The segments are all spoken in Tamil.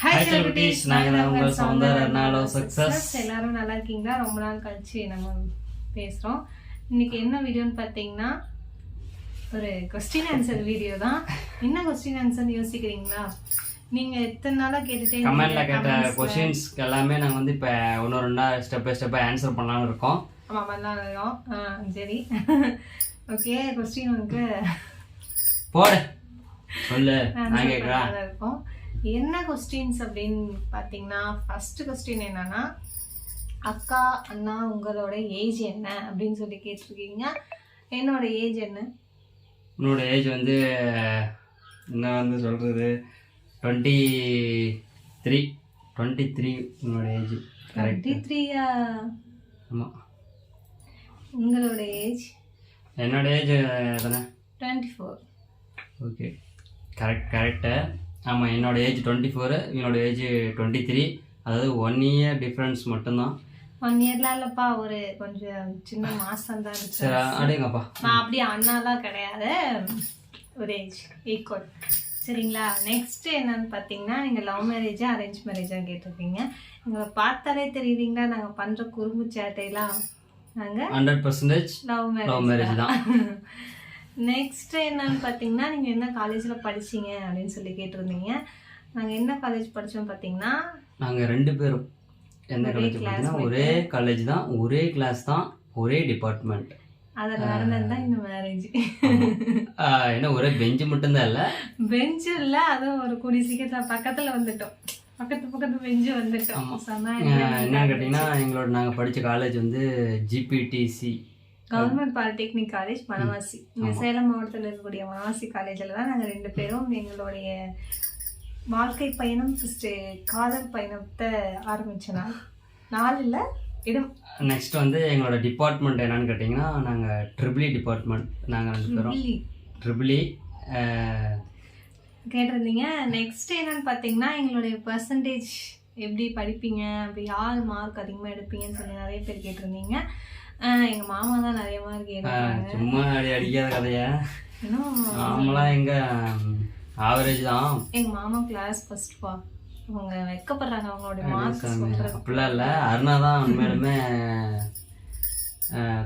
ஹாய் செலிபிரிட்டிஸ் நாங்கள் தான் உங்கள் சௌந்தர் எர்னாலோ சக்ஸஸ் எல்லாரும் நல்லா இருக்கீங்களா? ரொம்ப நாள் கழிச்சு நம்ம பேசுகிறோம் இன்னைக்கு என்ன வீடியோன்னு பார்த்தீங்கன்னா ஒரு கொஸ்டின் ஆன்சர் வீடியோ தான். என்ன கொஸ்டின் ஆன்சர்னு யோசிக்கிறீங்களா? நீங்க எத்தனை நாளா கேட்டுட்டே கமெண்ட்ல கேட்ட. கொஷின்ஸ்க்கு எல்லாமே நாங்கள் வந்து இப்போ ஒன்று ரெண்டா ஸ்டெப் பை ஸ்டெப்பாக ஆன்சர் பண்ணலாம்னு இருக்கோம். ஆமா பண்ணலாம் ஆ, சரி. ஓகே கொஸ்டின் வந்து போடு. சொல்லு. நான் பண்ணாத இருக்கும். என்ன கொஸ்டின்ஸ் அப்படின்னு பார்த்தீங்கன்னா ஃபர்ஸ்ட் கொஸ்டின் என்னன்னா அக்கா அண்ணா உங்களோட ஏஜ் என்ன அப்படின்னு சொல்லி கேட்டிருக்கீங்க. என்னோட ஏஜ் என்ன? உன்னோட ஏஜ் வந்து என்ன வந்து சொல்கிறது டுவெண்ட்டி த்ரீ டுவெண்ட்டி த்ரீ உன்னோட ஏஜ் கரெக்ட் டுவெண்ட்டி த்ரீயா ஆமாம் உங்களோட ஏஜ் என்னோட ஏஜ் எத்தனை? Twenty four okay correct correct ஆமாம் என்னோட ஏஜ் டுவெண்ட்டி ஃபோரு இவனோட ஏஜ் டுவெண்ட்டி த்ரீ அதாவது ஒன் இயர் டிஃப்ரென்ஸ் மட்டும்தான். ஒன் இயர்ல இல்லப்பா ஒரு கொஞ்சம் சின்ன மாசம் தான் சரி அடேங்கப்பா நான் அப்படியே அண்ணாலாம் கிடையாது. ஒரு ஏஜ் ஈக்குவல் சரிங்களா? நெக்ஸ்ட் என்னன்னு பார்த்தீங்கன்னா நீங்கள் லவ் மேரேஜா அரேஞ்ச் மேரேஜா கேட்டிருக்கீங்க எங்களை பார்த்தாலே தெரியுதுங்களா நாங்கள் பண்ணுற குறும்பு சேட்டையெல்லாம்? நாங்கள் ஹண்ட்ரட் பர்சன்டேஜ் லவ் மேரேஜ் தான். நெக்ஸ்ட் என்னன்னு பார்த்தீங்கன்னா நீங்கள் என்ன காலேஜில் படிச்சீங்க அப்படின்னு சொல்லி கேட்டிருந்தீங்க. நாங்கள் என்ன காலேஜ் படித்தோம் பார்த்தீங்கன்னா நாங்கள் ரெண்டு பேரும் எந்த காலேஜ் பார்த்தீங்கன்னா ஒரே காலேஜ் தான் ஒரே கிளாஸ் தான் ஒரே டிபார்ட்மெண்ட் அதில் நடந்தது தான் இந்த மேரேஜ் என்ன ஒரே பெஞ்சு மட்டும்தான் இல்லை? பெஞ்சு இல்லை அதுவும் ஒரு கூடி சீக்கிரத்தில் பக்கத்தில் வந்துட்டோம். பக்கத்து பக்கத்து பெஞ்சு வந்துட்டோம். என்னன்னு கேட்டிங்கன்னா எங்களோட நாங்கள் படித்த காலேஜ் வந்து GPTC government polytechnic college Vanavasi. இங்க சேலம் மாவட்டத்தில் இருக்கக்கூடிய வனவாசி காலேஜில் தான் நாங்கள் ரெண்டு பேரும் எங்களுடைய வாழ்க்கை பயணம் ஃபஸ்ட்டு காதல் பயணத்தை ஆரம்பிச்ச நாள். நாள் இல்லை இடம். நெக்ஸ்ட் வந்து எங்களோட டிபார்ட்மெண்ட் என்னன்னு கேட்டிங்கன்னா நாங்கள் ட்ரிபிளி டிபார்ட்மெண்ட் நாங்கள் ரெண்டு பேரும். ட்ரிபிளி கேட்டிருந்தீங்க. நெக்ஸ்ட் என்னன்னு பார்த்தீங்கன்னா எங்களுடைய பர்சன்டேஜ் எப்படி படிப்பீங்க அப்படி யார் மார்க் அதிகமாக எடுப்பீங்கன்னு சொல்லி நிறைய பேர் கேட்டிருந்தீங்க. எங்க மாமா தான் நிறைய மார்க் சும்மா அடி அடிக்காத கதையை? நாமளாம் எங்க ஆவரேஜ் தான். எங்க மாமா கிளாஸ் ஃபர்ஸ்ட் பா. அவங்க வெக்கப்படுறாங்க அவங்களுடைய மார்க் அப்படிலாம் இல்லை. அருணா தான் உண்மையிலுமே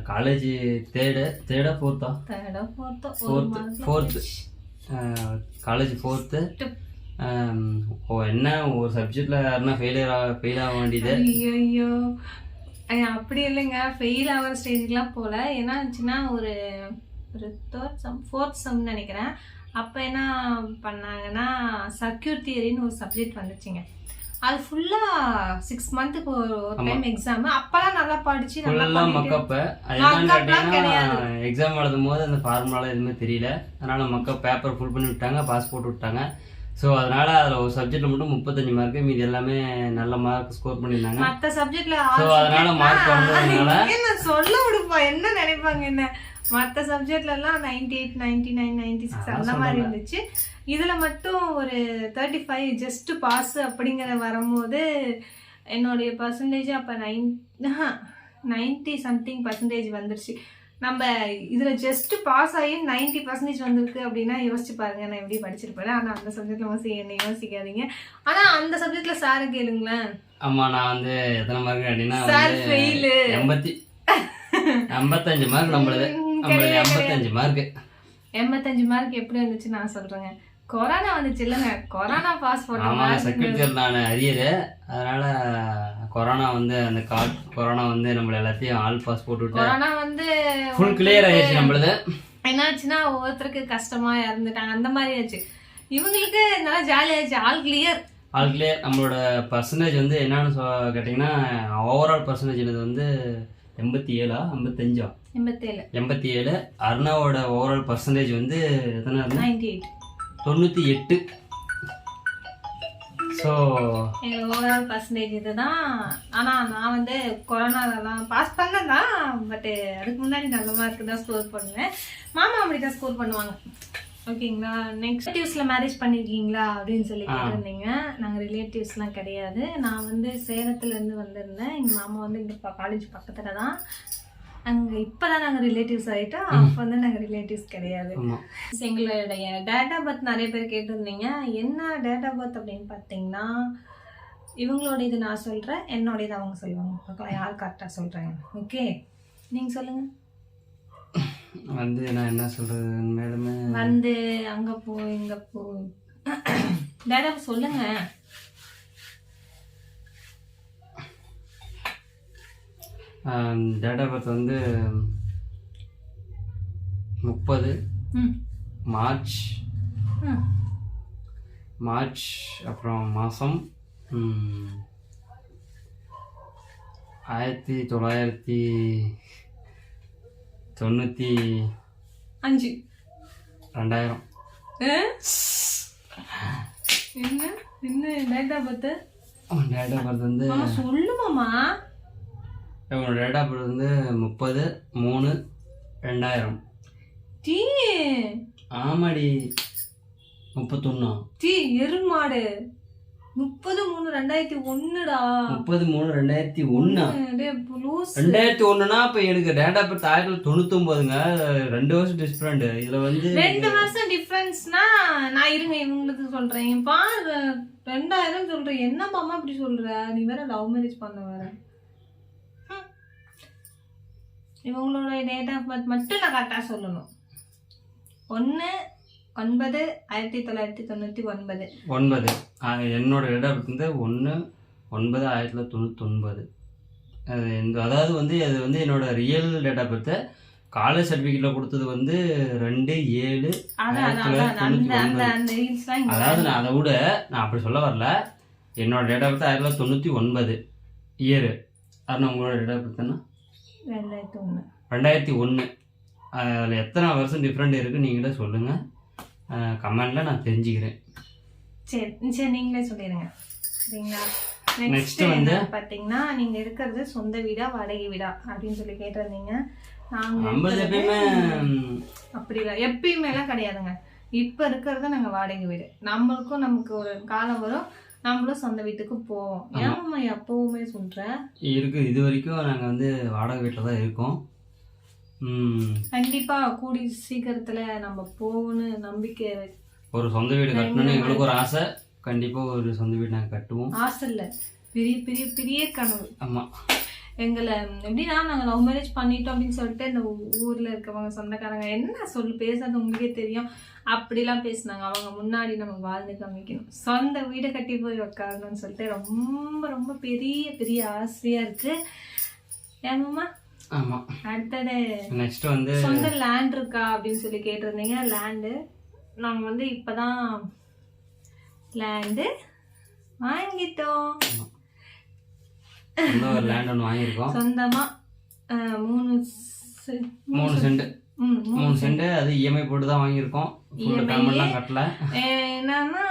காலேஜ் தேர்டு தேர்டா ஃபோர்த்தா தேர்டோ ஃபோர்த்தோ ஃபோர்த்து ஃபோர்த்து காலேஜ் ஃபோர்த்து என்ன ஒரு சப்ஜெக்டில் யாருன்னா ஃபெயிலியர் ஃபெயில் ஆக வேண்டியது? ஐயோ அப்படி இல்லைங்க. ஃபெயில் ஆகிற ஸ்டேஜ்க்குலாம் போகல என்ன ஆச்சுன்னா ஒரு ஒரு தேர்ட் சம் ஃபோர்த் சம்னு நினைக்கிறேன். அப்போ என்ன பண்ணாங்கன்னா சர்க்கியூட் தியரின்னு ஒரு சப்ஜெக்ட் வந்துச்சுங்க. அது ஃபுல்லாக சிக்ஸ் மந்த்துக்கு ஒரு டைம் எக்ஸாம் அப்போலாம் நல்லா படிச்சு நல்லா மக்கப்பு எக்ஸாம் எழுதும் போது அந்த ஃபார்முலாலாம் எதுவுமே தெரியல. அதனால மக்கப் பேப்பர் ஃபுல் பண்ணி விட்டாங்க பாஸ் போட்டு விட்டாங்க. ஸோ அதனால அதில் ஒரு சப்ஜெக்ட்ல மட்டும் முப்பத்தஞ்சு மார்க்கு மீதி எல்லாமே நல்ல மார்க் ஸ்கோர் பண்ணியிருந்தாங்க. மற்ற சப்ஜெக்ட்ல ஸோ அதனால மார்க் வந்ததுனால என்ன சொல்ல விடுப்பா என்ன நினைப்பாங்க என்ன? மற்ற சப்ஜெக்ட்ல எல்லாம் ninety eight ninety nine ninety six அந்த மாதிரி இருந்துச்சு. இதுல மட்டும் ஒரு தேர்ட்டி ஃபைவ் ஜஸ்ட் பாஸ் அப்படிங்கிற வரும்போது என்னுடைய பர்சன்டேஜ் அப்போ நைன் நைன்டி சம்திங் பர்சன்டேஜ் வந்துருச்சு. நம்ம இதுல ஜஸ்ட் பாஸ் ஆகி நைன்டி பர்சன்டேஜ் வந்திருக்கு அப்படின்னா யோசிச்சு பாருங்க நான் எப்படி படிச்சிருப்பேன். ஆனா அந்த சப்ஜெக்ட்ல யோசி என்ன யோசிக்காதீங்க. ஆனா அந்த சப்ஜெக்ட்ல சாரு கேளுங்களேன். ஆமா நான் வந்து எத்தனை மார்க் அப்படின்னா சார் வந்து ஃபெயிலு எண்பத்தி எண்பத்தஞ்சு மார்க் நம்மளது. எண்பத்தஞ்சு மார்க் எண்பத்தஞ்சு மார்க் எப்படி வந்துச்சு நான் சொல்றேங்க. கொரோனா வந்துச்சு இல்லைங்க. கொரோனா பாஸ் போட்ட ஆமாங்க மார்க் செக்ரட்டரி நான் அரியரு அதனால கொரோனா வந்து அந்த காட் கொரோனா வந்து நம்மள எல்லாத்தையும் ஆல் பாஸ் போட்டு கொரோனா வந்து ஃபுல் கிளியர் ஆயிடுச்சு நம்மளது. என்னாச்சுன்னா ஒவ்வொருத்தருக்கு கஷ்டமா இறந்துட்டாங்க அந்த மாதிரி ஆச்சு. இவங்களுக்கு நல்லா ஜாலியாச்சு ஆல் கிளியர் ஆல் கிளியர் நம்மளோட பர்சன்டேஜ் வந்து என்னன்னு சொ கேட்டிங்கன்னா ஓவரால் பர்சன்டேஜ் வந்து எண்பத்தி ஏழா? எண்பத்தஞ்சா? எண்பத்தேழு. எண்பத்தி ஏழு அருணாவோட ஓவரால் பர்சன்டேஜ் வந்து எத்தனை தொண்ணூற்றி எட்டு. ஸோ எங்கள் ஓவரால் பர்சன்டேஜ் இதுதான். ஆனால் நான் வந்து கொரோனாலலாம் பாஸ் பண்ணேன் தான் பட்டு அதுக்கு முன்னாடி நல்ல மார்க் தான் ஸ்கோர் பண்ணுவேன். மாமா அப்படி தான் ஸ்கோர் பண்ணுவாங்க ஓகேங்களா நெக்ஸ்ட் ரிலேட்டிவ்ஸில் மேரேஜ் பண்ணியிருக்கீங்களா அப்படின்னு சொல்லி கேட்டிருந்தீங்க. நாங்கள் ரிலேட்டிவ்ஸ்லாம் கிடையாது. நான் வந்து சேலத்துலேருந்து வந்திருந்தேன். எங்கள் மாமா வந்து இங்கே காலேஜ் பக்கத்தில் தான் அங்கே இப்போ தான் நாங்கள் ரிலேட்டிவ்ஸ் ஆகிட்டோம் அப்போ வந்து நாங்கள் ரிலேட்டிவ்ஸ் கிடையாது. எங்களுடைய டேட் ஆஃப் பர்த் நிறைய பேர் கேட்டிருந்தீங்க. என்ன டேட் ஆஃப் பர்த் அப்படின்னு பார்த்தீங்கன்னா இவங்களோட இது நான் சொல்கிறேன் என்னோட இது அவங்க சொல்லுவாங்க. பார்க்கலாம் யார் கரெக்டாக சொல்கிறாங்க ஓகே நீங்கள் சொல்லுங்கள் வந்து நான் என்ன சொல்றது? மேடமே வந்து அங்கே போ இங்கே போ. Date of date of birth வந்து முப்பது. மார்ச். மார்ச் அப்புறம் மாதம் ஆயிரத்தி தொள்ளாயிரத்தி தொண்ணூற்றி அஞ்சு. ரெண்டாயிரம்? என்ன? என்ன date of birth date of birth வந்து மாமா சொல்லுமாமா இவங்களோட டேட் ஆஃப் பர்த் வந்து முப்பது மூணு ரெண்டாயிரம். டீ! ஆமாடி. முப்பத்தொன்னா. டீ எருமாடு. முப்பது மூணு ரெண்டாயிரத்தி ஒண்ணுடா. முப்பது மூணு ரெண்டாயிரத்தி லூசு. ரெண்டாயிரத்தி ஒண்ணுனா இப்ப எனக்கு டேட் ஆஃப் பர்த் ஆயிரத்தி தொள்ளாயிரத்தி தொண்ணூத்தி ஒன்பதுங்க ரெண்டு வருஷம் டிஃப்ரெண்ட் இதுல வந்து ரெண்டு வருஷம் டிஃபரன்ஸ்னா நான் இருங்க இவங்களுக்கு சொல்றேன். பாரு ரெண்டாயிரம் சொல்றேன் என்ன மாமா இப்படி சொல்ற? நீ வேற லவ் மேரேஜ் பண்ண வேற. இவங்களோட டேட் ஆஃப் பர்த் மட்டும் நான் கரெக்டாக சொல்லணும். ஒன்று ஒன்பது ஆயிரத்தி தொள்ளாயிரத்தி தொண்ணூற்றி ஒன்பது. ஒன்பது. என்னோட டேட் ஆஃப் வந்து ஒன்று ஒன்பது ஆயிரத்தி தொள்ளாயிரத்தி தொண்ணூற்றி ஒன்பது அது அதாவது வந்து அது வந்து என்னோட real date of birth college சர்டிஃபிகேட்டில் கொடுத்தது வந்து ரெண்டு ஏழு அதாவது நான் அதை விட நான் அப்படி சொல்ல வரல. என்னோட டேட் ஆஃப் பர்த் ஆயிரத்தி தொள்ளாயிரத்தி தொண்ணூற்றி ஒன்பது. இயரு ஆனால் உங்களோட டேட் ஆஃப் பர்த்னா ரெண்டாயிரத்தி ஒன்று ரெண்டாயிரத்தி ஒன்று அதில் எத்தனை வருஷம் டிஃப்ரெண்ட் இருக்குது நீங்களே சொல்லுங்கள் கமெண்டில் நான் தெரிஞ்சுக்கிறேன். சரி சரி நீங்களே சொல்லிடுங்க சரிங்களா? நெக்ஸ்ட் வந்து- பார்த்தீங்கன்னா நீங்க இருக்கிறது சொந்த வீடா வாடகை வீடா அப்படின்னு சொல்லி கேட்டிருந்தீங்க. நாங்க நம்மளது இருக்கிறது- எப்பயுமே அப்படி இல்லை எப்பயுமே எல்லாம் கிடையாதுங்க. இப்ப இருக்கிறது நாங்க வாடகை வீடு. நம்மளுக்கும் நமக்கு ஒரு காலம் வரும். நம்மளும் சொந்த வீட்டுக்கு போவோம். ஏமா எப்பவுமே சொல்ற? இருக்கு இது வரைக்கும் நாங்கள் வந்து வாடகை வீட்டில் தான் இருக்கோம். கண்டிப்பா கூடி சீக்கிரத்துல நம்ம போகணும்னு நம்பிக்கை. ஒரு சொந்த வீடு கட்டணும்னு எங்களுக்கு ஒரு ஆசை. கண்டிப்பாக ஒரு சொந்த வீடு நாங்கள் கட்டுவோம். ஆசை இல்ல. பெரிய பெரிய பெரிய கனவு. ஆமாம் எங்களை எப்படின்னா நாங்கள் லவ் மேரேஜ் பண்ணிட்டோம் அப்படின்னு சொல்லிட்டு இந்த ஊரில் இருக்கவங்க சொந்தக்காரங்க என்ன சொல்லு பேசுறது உங்களுக்கே தெரியும். அப்படிலாம் பேசுனாங்க. அவங்க முன்னாடி நம்ம வாழ்ந்து காமிக்கணும். சொந்த வீடை கட்டி போய் உட்காரணும்னு சொல்லிட்டு ரொம்ப ரொம்ப பெரிய பெரிய ஆசையாக இருக்கு. ஏமாம்மா ஆமாம் அடுத்தது நெக்ஸ்ட் வந்து சொந்த லேண்ட் இருக்கா அப்படின்னு சொல்லி கேட்டிருந்தீங்க. லேண்டு நாங்கள் வந்து இப்போதான் லேண்டு வாங்கிட்டோம். சொந்த ஒரு லேண்ட் ஒன்று வாங்கியிருக்கோம். சொந்தமா அஹ், மூணு மூணு சென்ட் மூணு சென்ட் அது இஎம்ஐ போட்டு தான் வாங்கியிருக்கோம். பேமெண்ட்லாம் கட்டல. அஹ், என்னன்னா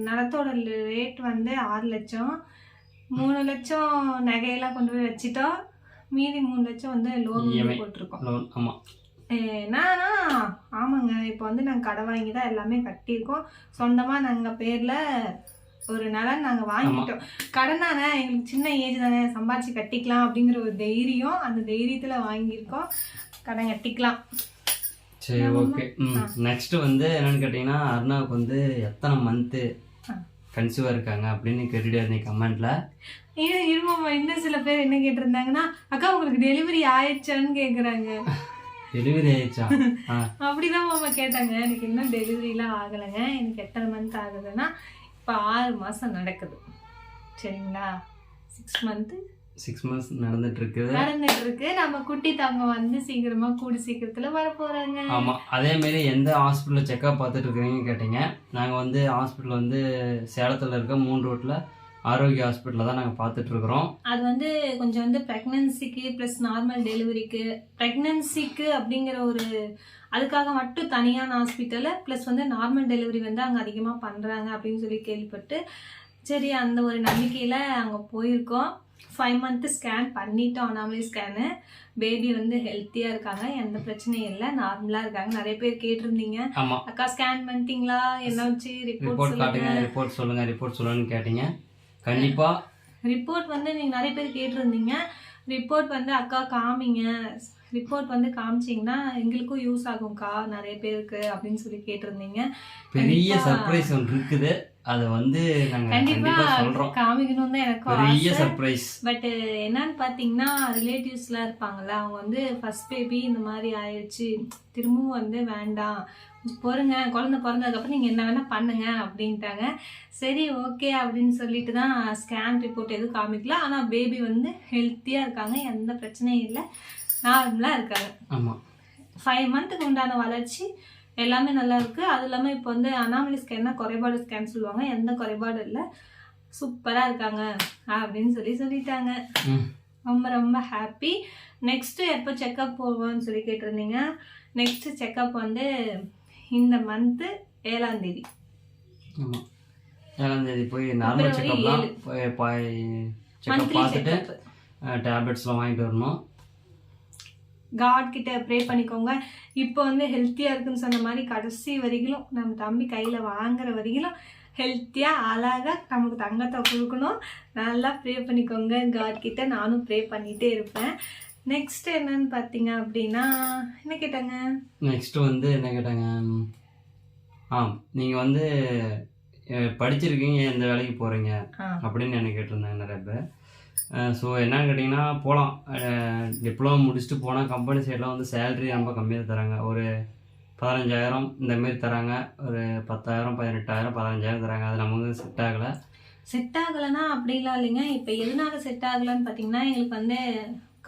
நிலத்தோட ரேட் வந்து ஆறு லட்சம். மூணு லட்சம் நகையெல்லாம் கொண்டு போய் வச்சுட்டோம். மீதி மூணு லட்சம் வந்து லோன் EMI. போட்டிருக்கோம். லோன் ஆமாம் என்னன்னா ஆமாங்க இப்போ வந்து நாங்கள் கடை வாங்கி தான் எல்லாமே கட்டியிருக்கோம். சொந்தமாக நாங்கள் பேரில் ஒரு நிலம் நாங்கள் வாங்கிட்டோம் கடனான எங்களுக்கு சின்ன ஏஜ் தானே சம்பாதிச்சு கட்டிக்கலாம் அப்படிங்கிற ஒரு தைரியம் அந்த தைரியத்தில் வாங்கியிருக்கோம். கடன் கட்டிக்கலாம். சரி ஓகே ம் நெக்ஸ்ட் வந்து என்னன்னு கேட்டிங்கன்னா அருணாவுக்கு வந்து எத்தனை மந்த்து ஆ. கன்சீவாக இருக்காங்க அப்படின்னு கேட்டுட்டே இருந்தீங்க கமெண்ட்ல ஏன் இருமாம்மா இன்னும் சில பேர் என்ன கேட்டிருந்தாங்கன்னா அக்கா உங்களுக்கு டெலிவரி ஆயிடுச்சான்னு கேட்குறாங்க டெலிவரி ஆயிடுச்சா? அப்படிதான் மாமா கேட்டாங்க. எனக்கு இன்னும் டெலிவரிலாம் ஆகலைங்க. எனக்கு எத்தனை மந்த் ஆகுதுன்னா இப்போ ஆறு மாதம் நடக்குது. சரிங்களா? சிக்ஸ் மந்த்து சிக்ஸ் மந்த்ஸ் நடந்துட்டு இருக்குது நடந்துட்டு இருக்கு நம்ம குட்டி தங்க வந்து சீக்கிரமா கூடி சீக்கிரத்துல வர போறாங்க ஆமாம் அதேமாரி எந்த ஹாஸ்பிட்டலில் செக்அப் பார்த்துட்டு இருக்கிறீங்கன்னு கேட்டீங்க. நாங்கள் வந்து ஹாஸ்பிட்டல் வந்து சேலத்தில் இருக்க மூணு ரோட்டில் ஆரோக்கிய ஹாஸ்பிட்டலில் தான் நாங்கள் பார்த்துட்ருக்குறோம் அது வந்து கொஞ்சம் வந்து ப்ரெக்னன்சிக்கு ப்ளஸ் நார்மல் டெலிவரிக்கு ப்ரெக்னன்சிக்கு அப்படிங்கிற ஒரு அதுக்காக மட்டும் தனியான ஹாஸ்பிட்டலு ப்ளஸ் வந்து நார்மல் டெலிவரி வந்து அங்கே அதிகமாக பண்ணுறாங்க அப்படின்னு சொல்லி கேள்விப்பட்டு சரி அந்த ஒரு நம்பிக்கையில் அங்கே போயிருக்கோம். ஃபைவ் மந்த்து ஸ்கேன் பண்ணிட்டோம் அனாமலி ஸ்கேனு பேபி வந்து ஹெல்த்தியாக இருக்காங்க எந்த பிரச்சனையும் இல்லை நார்மலாக இருக்காங்க. நிறைய பேர் கேட்டிருந்தீங்க. அக்கா ஸ்கேன் பண்ணிட்டீங்களா? என்ன வச்சு ரிப்போர்ட் காட்டுங்க சொல்லுங்க. ரிப்போர்ட் சொல்லுங்கள் ரிப்போர்ட் சொல்லுங்கன்னு கேட்டீங்க. கண்டிப்பாக ரிப்போர்ட் வந்து நீங்கள் நிறைய பேர் கேட்டிருந்தீங்க. ரிப்போர்ட் வந்து அக்கா காமிங்க. ரிப்போர்ட் வந்து காமிச்சிங்கன்னா எங்களுக்கும் யூஸ் ஆகும்க்கா நிறைய பேருக்கு அப்படின்னு சொல்லி கேட்டிருந்தீங்க. பெரிய. சர்ப்ரைஸ் ஒன்று இருக்குது. அதை வந்து கண்டிப்பா காமிக்கணும் தான் எனக்கு பெரிய சர்ப்ரைஸ் பட் என்னன்னு பார்த்தீங்கன்னா ரிலேட்டிவ்ஸ்லாம் இருப்பாங்கல்ல அவங்க வந்து ஃபர்ஸ்ட் பேபி இந்த மாதிரி ஆயிடுச்சு. திரும்பவும் வந்து வேண்டாம். பொறுங்க குழந்தை பிறந்ததுக்கப்புறம் நீங்கள் என்ன வேணால் பண்ணுங்க அப்படின்ட்டாங்க. சரி ஓகே அப்படின்னு சொல்லிட்டு தான் ஸ்கேன் ரிப்போர்ட் எதுவும் காமிக்கல. ஆனால் பேபி வந்து ஹெல்த்தியாக இருக்காங்க. எந்த பிரச்சனையும் இல்லை. நார்மலாக இருக்காங்க ஆமாம் ஃபைவ் மந்த்துக்கு உண்டான வளர்ச்சி எல்லாமே நல்லா இருக்கு. அது இல்லாமல் இப்போ வந்து அனாமலி ஸ்கேன்னா குறைபாடு ஸ்கேன் சொல்லுவாங்க. எந்த குறைபாடும் இல்லை. சூப்பராக இருக்காங்க. அப்படின்னு சொல்லி சொல்லிட்டாங்க. ரொம்ப ரொம்ப ஹாப்பி நெக்ஸ்ட்டு எப்போ செக்கப் போவோம்னு சொல்லி கேட்டிருந்தீங்க. நெக்ஸ்ட் செக்கப் வந்து இந்த மந்த்து ஏழாம் தேதி. ஆமாம் ஏழாம் தேதி போய் நார்மல் செக்கப்லாம். போய் செக்கப் பார்த்துட்டு டேப்லெட்ஸ்லாம் வாங்கிட்டு வரணும். காட் கிட்ட ப்ரே பண்ணிக்கோங்க. இப்போ வந்து ஹெல்த்தியாக இருக்குன்னு சொன்ன மாதிரி கடைசி வரைக்கும் நம்ம தம்பி கையில் வாங்குற வரைக்கும் ஹெல்த்தியாக அழகாக நமக்கு தங்கத்தை கொடுக்கணும். நல்லா ப்ரே பண்ணிக்கோங்க. காட் கிட்ட நானும் ப்ரே பண்ணிகிட்டே இருப்பேன். நெக்ஸ்ட் என்னன்னு பார்த்தீங்க அப்படின்னா என்ன கேட்டாங்க? நெக்ஸ்ட்டு வந்து என்ன கேட்டாங்க? ஆ நீங்கள் வந்து படிச்சிருக்கீங்க எந்த வேலைக்கு போகிறீங்க அப்படின்னு என்ன கேட்டிருந்தாங்க நிறைய பேர். ஸோ என்னன்னு கேட்டிங்கன்னா போகலாம் டிப்ளமோ முடிச்சுட்டு போனால் கம்பெனி சைடில் வந்து சேலரி ரொம்ப கம்மியாக தராங்க. ஒரு பதினஞ்சாயிரம் இந்தமாரி தராங்க. ஒரு பத்தாயிரம் பதினெட்டாயிரம் பதினஞ்சாயிரம் தராங்க. அது நமக்கு செட் ஆகலை. செட் ஆகலைன்னா அப்படிலாம் இல்லைங்க. இப்போ எதனால செட் ஆகலைன்னு பார்த்தீங்கன்னா எங்களுக்கு வந்து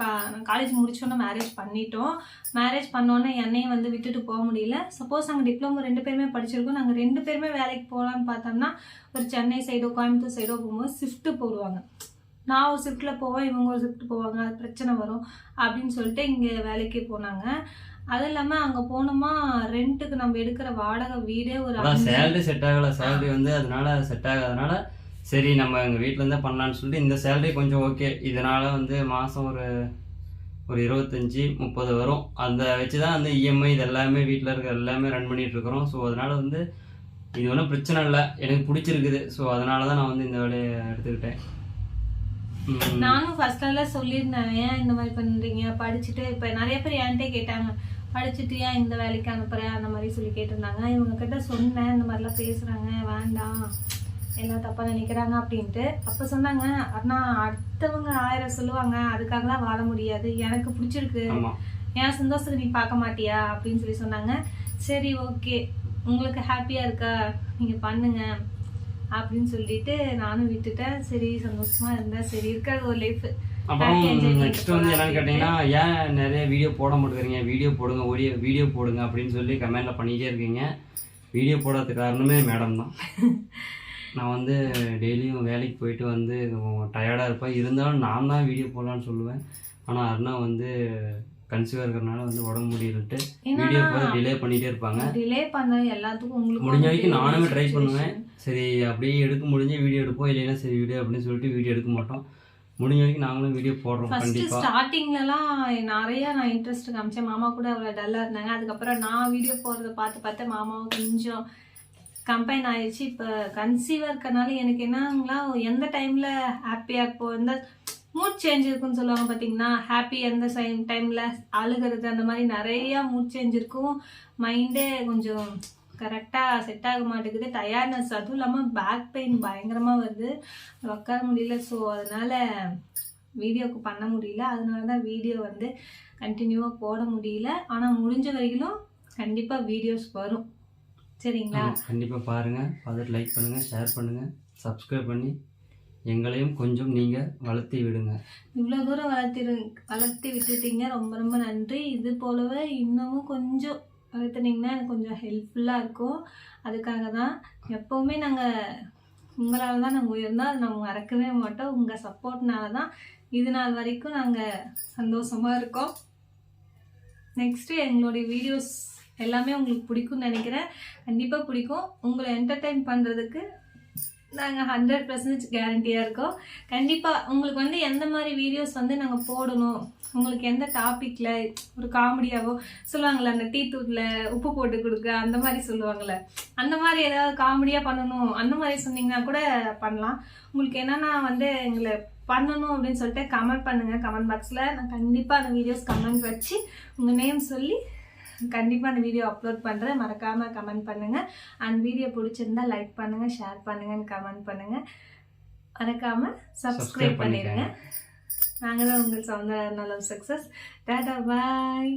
கா காலேஜ் முடிச்சோன்னே மேரேஜ் பண்ணிட்டோம். மேரேஜ் பண்ணோன்னே என்னையும் வந்து விட்டுட்டு போக முடியல. சப்போஸ் நாங்கள் டிப்ளமோ ரெண்டு பேருமே படிச்சிருக்கோம். நாங்கள் ரெண்டு பேருமே வேலைக்கு போகலான்னு பார்த்தோம்னா ஒரு சென்னை சைடோ கோயம்புத்தூர் சைடோ போகும்போது ஷிஃப்ட்டு போடுவாங்க. நான் ஒரு ஷிஃப்ட்டில் போவேன் இவங்க ஒரு ஷிஃப்ட் போவாங்க அது பிரச்சனை வரும் அப்படின்னு சொல்லிட்டு இங்கே வேலைக்கு போனாங்க. அது இல்லாமல் அங்கே போனோமா ரெண்ட்டுக்கு நம்ம எடுக்கிற வாடகை வீடே ஒரு சேலரி செட் ஆகலை. சேலரி வந்து அதனால செட் ஆகாதனால சரி நம்ம எங்கள் வீட்டிலேருந்தே பண்ணலான்னு சொல்லிட்டு இந்த சேலரி கொஞ்சம் ஓகே இதனால் வந்து மாதம் ஒரு ஒரு இருபத்தஞ்சி முப்பது வரும். அந்த வச்சு தான் அந்த இஎம்ஐ இது எல்லாமே வீட்டில் இருக்க எல்லாமே ரன் பண்ணிட்டு இருக்கிறோம். ஸோ அதனால் வந்து இது ஒன்றும் பிரச்சனை இல்லை. எனக்கு பிடிச்சிருக்குது. ஸோ அதனால தான் நான் வந்து இந்த வேலையை எடுத்துக்கிட்டேன். நானும் ஃபர்ஸ்ட்ல சொல்லியிருந்தேன் ஏன் இந்த மாதிரி பண்றீங்க? படிச்சுட்டு இப்போ நிறைய பேர் என்கிட்ட கேட்டாங்க. படிச்சுட்டு ஏன் இந்த வேலைக்கு அனுப்புறேன் அந்த மாதிரி சொல்லி கேட்டிருந்தாங்க. இவங்க கிட்ட சொன்னேன் இந்த மாதிரிலாம் பேசுறாங்க வேண்டாம். எல்லாம் தப்பா நினைக்கிறாங்க? அப்படின்ட்டு. அப்போ சொன்னாங்க அண்ணா அடுத்தவங்க ஆயிரம் சொல்லுவாங்க. அதுக்காகலாம் வாழ முடியாது. எனக்கு பிடிச்சிருக்கு. என் சந்தோஷத்தை நீ பார்க்க மாட்டியா? அப்படின்னு சொல்லி சொன்னாங்க. சரி ஓகே. உங்களுக்கு ஹாப்பியாக இருக்கா? நீங்கள் பண்ணுங்க. அப்படின்னு சொல்லிட்டு நானும் விட்டுட்டேன். சரி சந்தோஷமா இருந்தேன். சரி இருக்கிறது ஒரு லைஃப் அப்புறம் நெக்ஸ்ட் வந்து என்னன்னு கேட்டிங்கன்னா ஏன் நிறைய வீடியோ போட மாட்டேங்கிறீங்க? வீடியோ போடுங்க ஒடியோ வீடியோ போடுங்க அப்படின்னு சொல்லி கமெண்டில் பண்ணிகிட்டே இருக்கீங்க. வீடியோ போடாததுக்கு காரணமே மேடம் தான். நான் வந்து டெய்லியும் வேலைக்கு போயிட்டு வந்து டயர்டாக இருப்பேன். இருந்தாலும் நான் தான் வீடியோ போடலான்னு சொல்லுவேன். ஆனால் அருணா வந்து கன்சீவாக இருக்கிறனால வந்து உடம்பு முடியலட்டு வீடியோ போட டிலே பண்ணிகிட்டே இருப்பாங்க. டிலே பண்ண எல்லாத்துக்கும் உங்களுக்கு முடிஞ்ச வரைக்கும் நானுமே ட்ரை. பண்ணுவேன். சரி அப்படியே எடுக்க முடிஞ்ச வீடியோ எடுப்போம் இல்லைன்னா சரி வீடியோ அப்படின்னு சொல்லிட்டு வீடியோ எடுக்க மாட்டோம். முடிஞ்ச வரைக்கும் நாங்களும் வீடியோ போடுறோம் ஃபர்ஸ்ட் கண்டிப்பாக ஸ்டார்டிங்லலாம் நிறைய நான் இன்ட்ரெஸ்ட் காமிச்சேன். மாமா கூட அவ்வளோ டல்லாக இருந்தாங்க. அதுக்கப்புறம் நான் வீடியோ போடுறத பார்த்து பார்த்து மாமாவும் கொஞ்சம் கம்பைன் ஆயிடுச்சு. இப்போ கன்சீவாக இருக்கனால எனக்கு என்னங்களா எந்த டைமில் ஹாப்பியாக இருப்போம் எந்த மூட் சேஞ்ச் இருக்குன்னு சொல்லுவாங்க பார்த்தீங்கன்னா ஹாப்பி எந்த சைம் டைமில் அழுகிறது அந்த மாதிரி நிறையா மூட் சேஞ்ச் இருக்கும். மைண்டே கொஞ்சம் கரெக்டாக செட் ஆக மாட்டேங்குது. டயர்ட்னஸ் அதுவும் இல்லாமல் பேக் பெயின் பயங்கரமாக வருது. உட்கார முடியல. ஸோ அதனால வீடியோக்கு பண்ண முடியல. அதனால தான் வீடியோ வந்து கண்டினியூவாக போட முடியல. ஆனால் முடிஞ்ச வரைக்கும் கண்டிப்பாக வீடியோஸ் வரும். சரிங்களா? கண்டிப்பாக பாருங்கள் பார்த்துட்டு லைக் பண்ணுங்கள் ஷேர் பண்ணுங்கள் சப்ஸ்கிரைப் பண்ணி எங்களையும் கொஞ்சம் நீங்கள் வளர்த்தி விடுங்க. இவ்வளோ தூரம் வளர்த்திரு வளர்த்தி விட்டுட்டீங்க. ரொம்ப ரொம்ப நன்றி. இது போலவே இன்னமும் கொஞ்சம் வளர்த்துனீங்கன்னா எனக்கு கொஞ்சம் ஹெல்ப்ஃபுல்லாக இருக்கும். அதுக்காக தான் எப்போவுமே நாங்கள் உங்களால் தான் நாங்கள் உயர்ந்தோம். அதை நாங்கள் மறக்கவே மாட்டோம். உங்கள் சப்போர்ட்னால தான் இது நாள் வரைக்கும் நாங்கள் சந்தோஷமாக இருக்கோம். நெக்ஸ்ட்டு எங்களுடைய வீடியோஸ் எல்லாமே உங்களுக்கு பிடிக்கும்னு நினைக்கிறேன். கண்டிப்பாக பிடிக்கும். உங்களை என்டர்டெயின் பண்ணுறதுக்கு நாங்கள் ஹண்ட்ரட் பர்சன்டேஜ் கேரண்டியாக இருக்கோம். கண்டிப்பாக உங்களுக்கு வந்து எந்த மாதிரி வீடியோஸ் வந்து நாங்கள் போடணும் உங்களுக்கு எந்த டாப்பிக்கில் ஒரு காமெடியாவோ சொல்லுவாங்கள்ல அந்த டீ தூட்டில் உப்பு போட்டு கொடுக்க அந்த மாதிரி சொல்லுவாங்கள்ல அந்த மாதிரி ஏதாவது காமெடியாக பண்ணணும் அந்த மாதிரி சொன்னீங்கன்னா கூட பண்ணலாம். உங்களுக்கு என்னென்னா வந்து எங்களை பண்ணணும் அப்படின்னு சொல்லிட்டு கமெண்ட் பண்ணுங்கள் கமெண்ட் பாக்ஸில் நான் கண்டிப்பாக அந்த வீடியோஸ் கமெண்ட் வச்சு உங்கள் நேம் சொல்லி கண்டிப்பாக அந்த வீடியோ அப்லோட் பண்ணுறேன் மறக்காமல் கமெண்ட் பண்ணுங்கள் அண்ட் வீடியோ பிடிச்சிருந்தா லைக் பண்ணுங்கள் ஷேர் பண்ணுங்கன்னு கமெண்ட் பண்ணுங்கள் மறக்காமல் சப்ஸ்கிரைப் பண்ணிடுங்க நாங்கள் தான் உங்கள் சவுந்தர நலம் சக்ஸஸ் டாடா பாய்